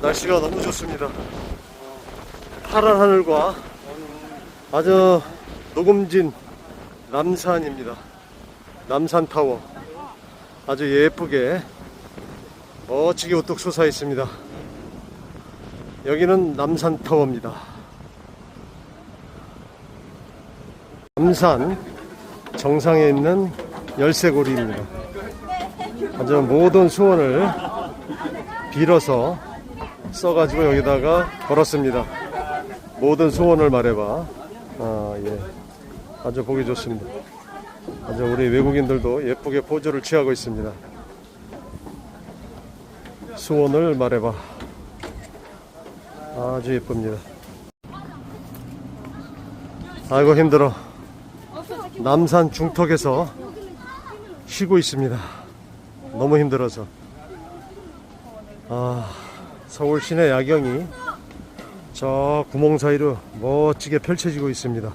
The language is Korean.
날씨가 너무 좋습니다. 파란 하늘과 아주 녹음진 남산입니다. 남산타워. 아주 예쁘게 멋지게 우뚝 솟아 있습니다. 여기는 남산타워입니다. 남산 정상에 있는 열쇠고리입니다. 아주 모든 소원을 빌어서 써가지고 여기다가 걸었습니다. 모든 소원을 말해봐. 아, 예. 아주 보기 좋습니다. 아주 우리 외국인들도 예쁘게 포즈를 취하고 있습니다. 소원을 말해봐. 아주 예쁩니다. 아이고 힘들어. 남산 중턱에서 쉬고 있습니다. 너무 힘들어서. 아, 서울 시내 야경이 저 구멍 사이로 멋지게 펼쳐지고 있습니다.